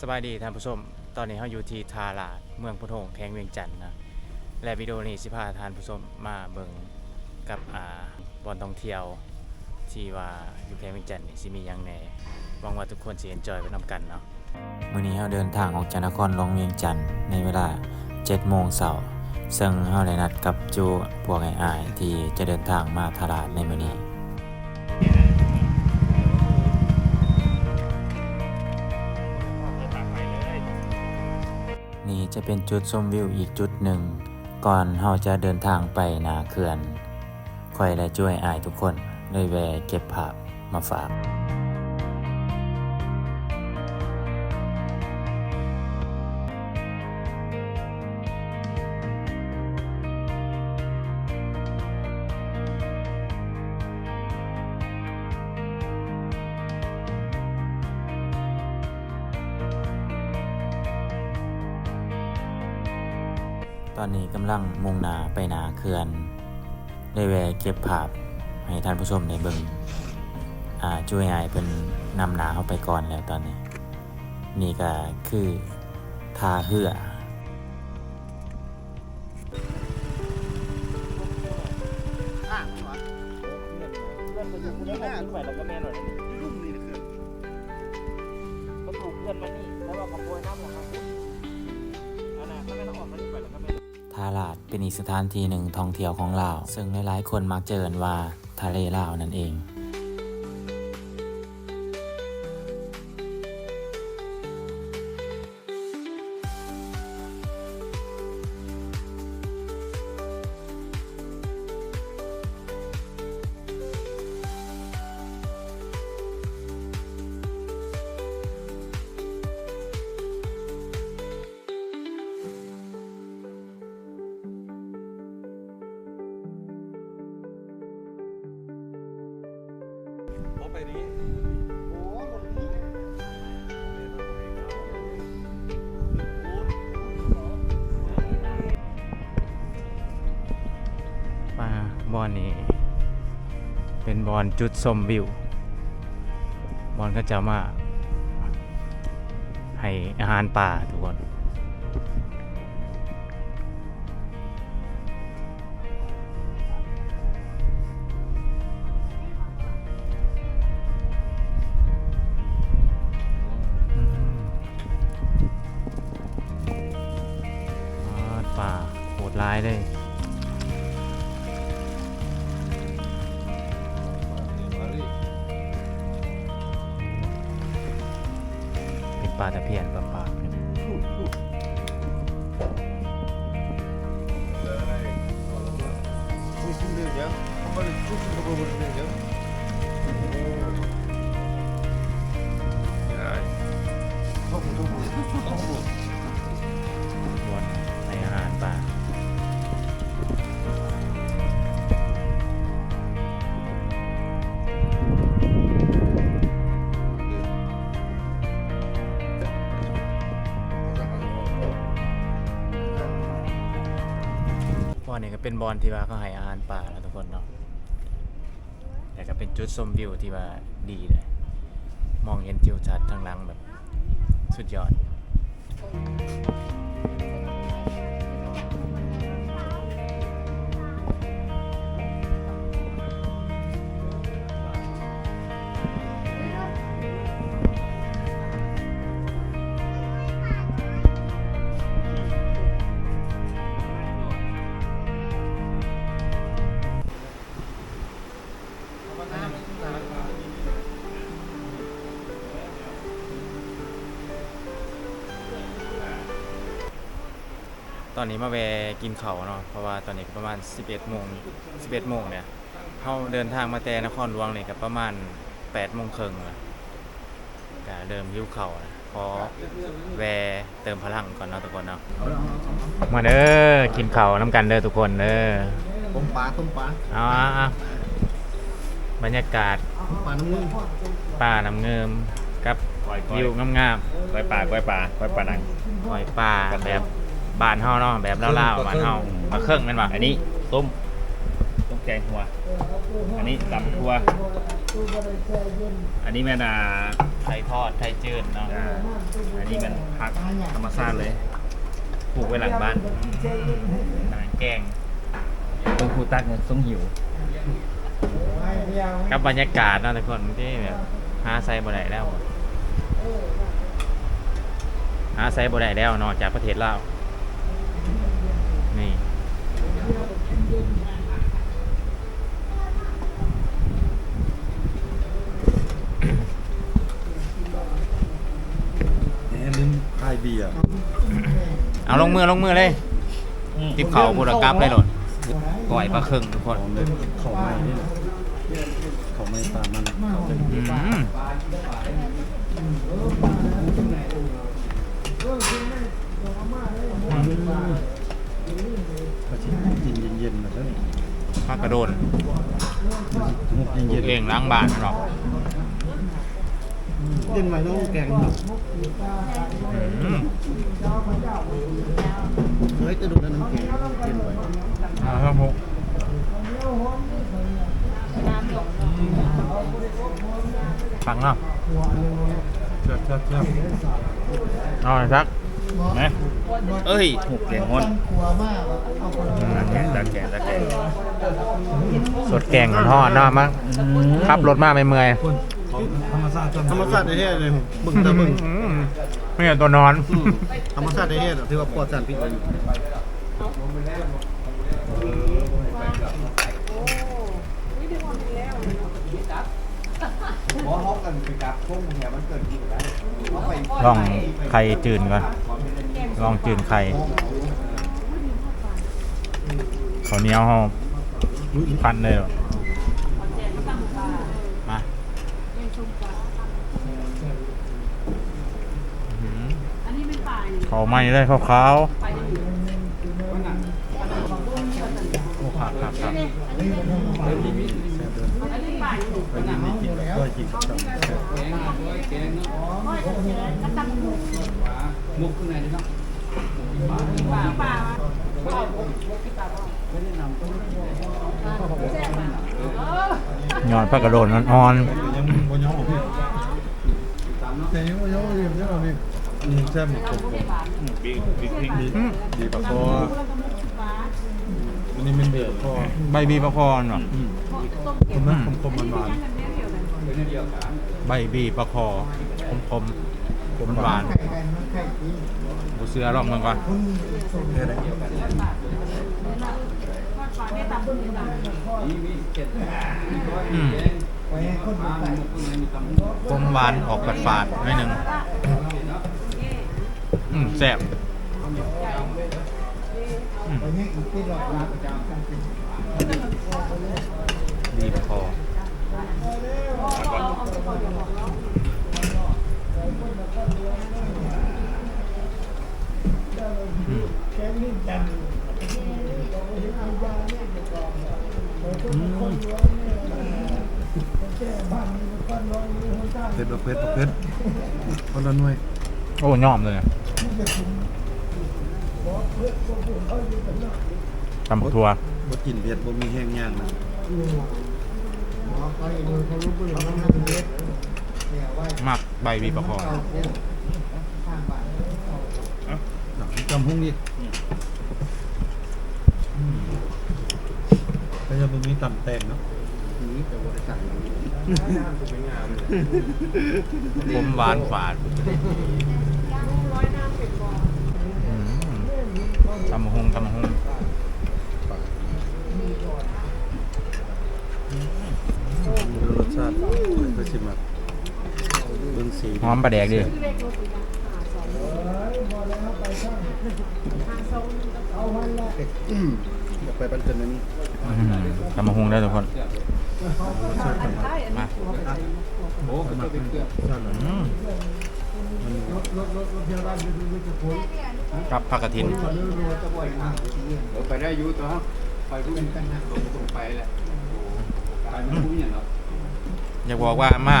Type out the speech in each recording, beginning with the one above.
สบายดีท่านผู้ชม ตอนนี้เราอยู่ที่ทาลาดเมืองพุทโธงแข้งเวียงจันทน์นะ และวิดีโอนี้สิพาท่านผู้ชมมาเบิ่งกับอ่าบอลท่องเที่ยวที่ว่าอยู่แข้งเวียงจันทน์นี่สิมีหยังแหน่หวังว่าทุกคนสิเอนจอยไปนำกันเนาะมื่อนี้เราเดินทางออกจากนครหลวงเวียงจันทน์ในเวลา7โมงเช้าซึ่งเราได้นัดกับจูพวกไอ้อายที่จะเดินทางมาทาราดในมื้อนี้ จะเป็นจุดชมวิวอีกจุดหนึ่ง ก่อนเราจะเดินทางไปนาเขื่อนคอยและช่วยอายทุกคนเลยแวะเก็บภาพมาฝาก ตอนนี้กำลังมุ่งหนาไปหนาเขื่อนได้แวะเก็บภาพให้ท่านผู้ชมในเบิงอ่าช่วยอายเป็นนำหนาเข้าไปก่อนแล้วตอนนี้ นี่ก็คือทาเหือเขาถูกเพื่อนมานี่แล้วก็ขโมยน้ำนะครับอันนั้นเขาไม่ต้องออกมาาลาดเป็นอีกสถานที่หนึ่งท่องเที่ยวของลาว ซึ่งหลายๆคนมักเจอกันว่าทะเลลาวนั่นเอง เป็นบอลจุดสมวิว บอลก็จะมา ให้อาหารป่าทุกคน ทุบนในอาหารป่าบอลนี่ก็เป็นบอลที่ว่าเขาให้อาหารป่าแล้วทุกคนเนาะ ก็เป็นจุดชมวิวที่ว่าดีเลย มองเห็นทิวทัศน์ทางหลังแบบสุดยอด อนนี้มาแวะกินเขาวเนาะเพราะว่าตอนนี้ก็ประมาณ 11โมง11โมงเนี่ยเขาเดินทางมาแต่นครหลวงนี่ก็ประมาณ8โมงครึ่งแล้วก็เริ่มหิวเข่าวนะขอแวะเติมพลังก่อนเนาะทุกคนเนาะมาเด้อกินข้าวน้ำกันเด้อทุกคนเด้อต้มปลาต้มปลาเอาเอาเอาบรรยากาศปลาน้ำมือป่าน้ำเงิมกับวิวงามกล้วยปลากล้วยปลากล้วยปลานังๆหอยป่าแบบ บ้านเฮาเนาะแบบเล่าวๆบ้านเฮามาเครื่องแม่นบ่อันนี้ต้มต้มแกงหัว อันนี้ตำทั่ว อันนี้แม่นาไข่ทอดไข่จืดเนาะอ่าอันนี้มันพักธรรมชาติเลยปลูกไว้หลังบ้านหนังแกงตรงคูตักเนี่ยต้องหิวกับบรรยากาศเนาะทุกคนที่แบบหาไซบ่ได้แล้วหาไซบ่ได้แล้วนอกจากประเทศลาวนี่ แหมลืมพายเบียร์ เอาล งมือลงมือเลยติบเขาบุรกลับเลยโหลดก่อยปลาครึ่งทุกคนของเลยเขาไม่นี่นะเขาไม่ตามมันเขาเลยอืมก็ชิกินเย็นๆแบบนั้นผักกระโดนสงบปลูเย็กนเองล้างบ้านหรอกๆ เย็นไหมน้องแกงอืมเฮ้ยจะดูนั่นน้ำแกงเย็นไว้เอาครับผมฟังเนาะเชื่อเชื่อเชื่อเอาหน่อยสักนะเอ้ยถูกเลี้ยงงอนตะแกงตะแกงตะแกงสดแกงทอดเนาะมั้งขับรถมาไม่เมื่อย ธรรมชาติธรรมชาติในเทศเลยมึงแต่มึงอืมไม่เห็นตัวนอนธรรมชาติในเทศถือว่าปลอดสารพิษเลยลองไข่จืนก่อน ลองจืนไข่ข้าวเหนียวเฮาพันเลยเหรอมาอื้อหือ เขาไหม้เลยขาวๆโอ้ครับครับครับก็กินกับยอดผักกระโดดนอ่อนยังบนย้อมของพี่บนย้อมอยู่ มพี่อืมใช่หมดผมบิ๊กบิ๊กพริกดีดีปะคอวันนี้มันเดือดคอใบบีประคอนเหรออืมผมนะผมคมมันหวานใบบีประคอคมคมๆมันหวานกูเสือลองมันก่อนแค่ไหนอืมคมหวานออกฝาดฝาดๆหน่อยหนึ่ง อืมแซ่บอืมบีประคออืมเผ็ดแบบเผ็ดแบบเผ็ดคนละหน่วยโอ้ยอมเลยอะ ตำบักทัวบ่กินเผ็ดบ่มีแห้งย่างนะมักใบบีประคอจำหุ้งอีกก็จะบ่มีตำแตงเนาะนี่แต่ว่าสั่งผมหวานฝาดอืม ตำบักหงตำบักหงรสชาติก็ชิมแบบเบิ่งสีหอมปลาแดกดิอืมอยากไปบ้านเกินนั้นอื้อหือตำบักหงได้อทุกคนรสชาติมันมาโอ้มันเป็นชาติอืม ครับผักกระถินไปได้ยู่ตัวไปผู้เป็นกันลงตรงไปแหละไปมันผู้อย่างเนาะอยากบอกว่ามา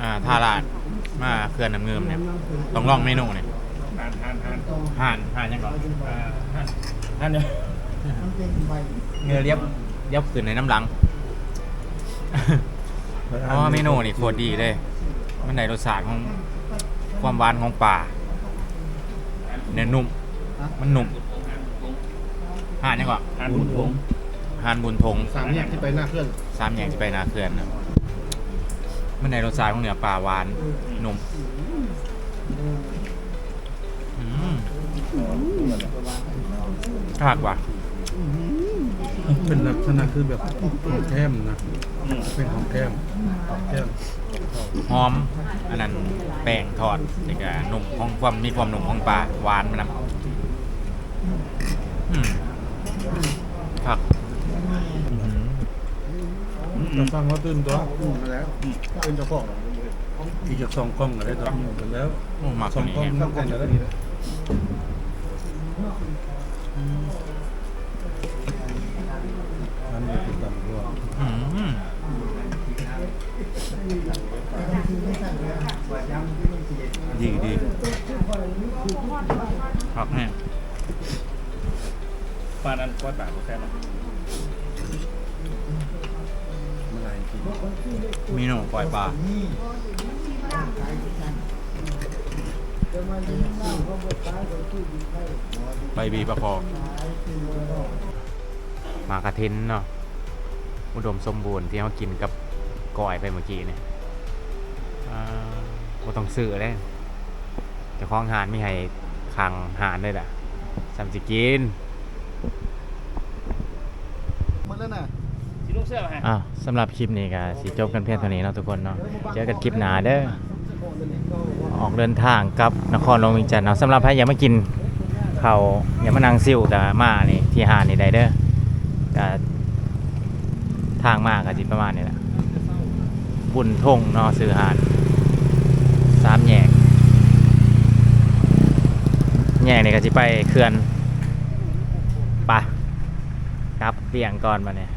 อ่าทาราดมาเขื่อนน้ำเงิมเนี่ยต้องลองเมนูเนี่ยทานทานทานห่านห่านยังก่อนอ่าทานทานเนี่ยเงือเรียบเรียบขึ้นในน้ำหลังเพราะเมนูนี่โคตรดีเลยมันได้รสชาติของ ความหวานของป่าเนื้อนุ่ม มันนุ่มห่านยังก่อนทานบุญวงห่านบุญทงสามแยกที่ไปหน้าเครื่องสามแยกที่ไปนาเขื่อนนะมันในรสชาติของเนื้อปลาหวานนุ่มอืมหักว่ะ เป็นลักษณะคือแบบหอมแก้มนะเป็นหอมแก้มหอมแก้มหอม อันนั้นแป้งทอดนี่ก็นุ่มของความมีความนุ่มของปลาหวานมันนะอืมผักอื้อหือจะฟังว่าตื่นตัวแล้วเป็นเจ้าของอีกจากสองกล้องก็ได้ตัวแล้วโอ้หมักสตัอวงนี้กล้องเนี่ยทำกันแปลานั้นก้อยปากก็แค่นั้นเมื่อไรกินเมนูปล่อยปลาใบบีประคองมากระทินเนาะอุดมสมบูรณ์ที่เขากินกับก้อยไปเมื่อกี้เนี่ยอ่าต้องซื้อเลยจะคล้องหานมีให้ขังหานเลยแหละสัมสิกิน มดแล้วน่ะสิลูกเสื้อมาให้อะสำหรับคลิปนี้ก็สิจบกันเพียงเท่านี้เนาะทุกคนเนาะเจอกันคลิปหน้าเด้อออกเดินทางกลับนครหลวงเวียงจันทน์เนาะสำหรับใครอยากมากินเขาวอยากมานั่งซิ่วกับมานี่ที่หาดนี่ได้เด้อก็ทางมาก็สิประมาณนี้แหละบุญทงเนาะซื้อหาดสามแยกแยกนี่ก็สิไปเขื่อนไปะครับเบี่ยงก่อนมาเนี่ย